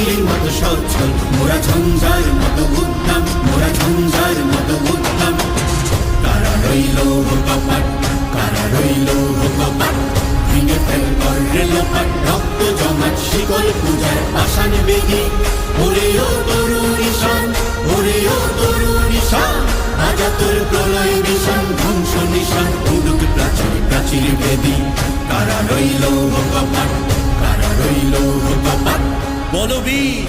প্রকৃতির মতো সচ্ছল, মোরা ঝঞ্ঝার মতো উদ্যম মোরা ঝঞ্ঝার মতো উদ্যম কারা রইল কপাট, কারা রইল কপাট? ভেঙে ফেল করলে লোপাট, রক্ত জমাট, শিকল পূজার পাষাণ বেগে। ওরে ও তরুণ ঈশান, ওরে ও তরুণ ঈশান, আজা তোর প্রলয় বিষান ধ্বংস নিশান উদুক প্রাচীর প্রাচীর বেদি। কারা কারা রইল কপাট বলবীর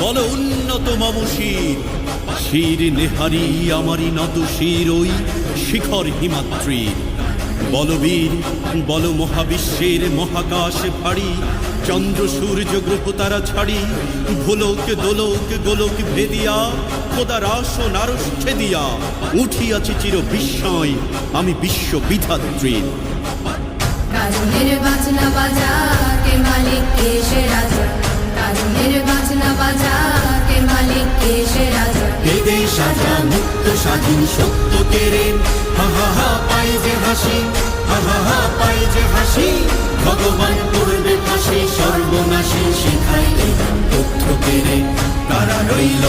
বল উন্নত মম শির নেহারি আমারি নত শির ওই শিখর হিমাত্রীর বলবীর বল মহাবিশ্বের মহাকাশ ফাড়ি। চন্দ্র, সূর্য, গ্রহ তারা ছাড়ি। ভোলক, দোলক, গোলক ভেদিয়া, খোদা রাস ও নারস ছেদিয়া। উঠিয়াছি চির বিস্ময়, আমি বিশ্ব বিধাত্রীর। কাজনের বাজনা বাজা মুক্ত স্বাধীন সত্য কেড়ে হা হা পাই যে হাসি। হা হা পাই যে হাসি। ভগবান করবে ফাঁসি, সর্বনাশী এই তথ্য কেড়ে কারা রইল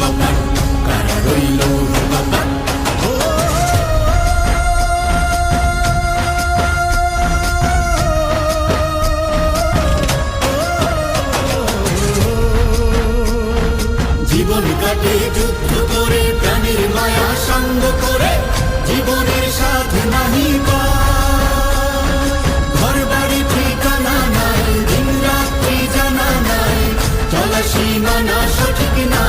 কপাট কারা রইল কপাট জীবন কাটে যুদ্ধ করে সঙ্গ করে জীবনের সাধনা নিবা ঘর বাড়ি ঠিকানা নাই, দিন রাত্রি জানা নাই, চলা সীমানা সঠিক না।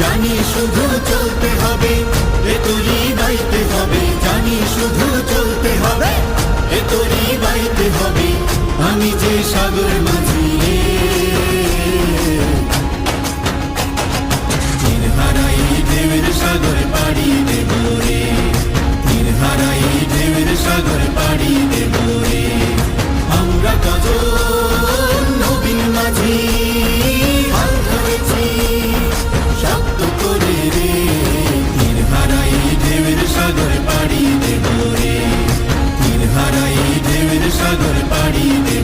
জানি শুধু চলতে হবে, এ তরি বাইতে হবে। জানি শুধু চলতে হবে, এ তরি বাইতে হবে। আমি যে সাগর মাঝিয়ে বাড়িতে মোরে আমরা কাজল নবীন মাঝি হাল ধরেছি শক্ত করে রে তীর হারাই ঢেউের সাগর পাড়িতে মোরে তীর হারাই ঢেউের সাগর পাড়িতে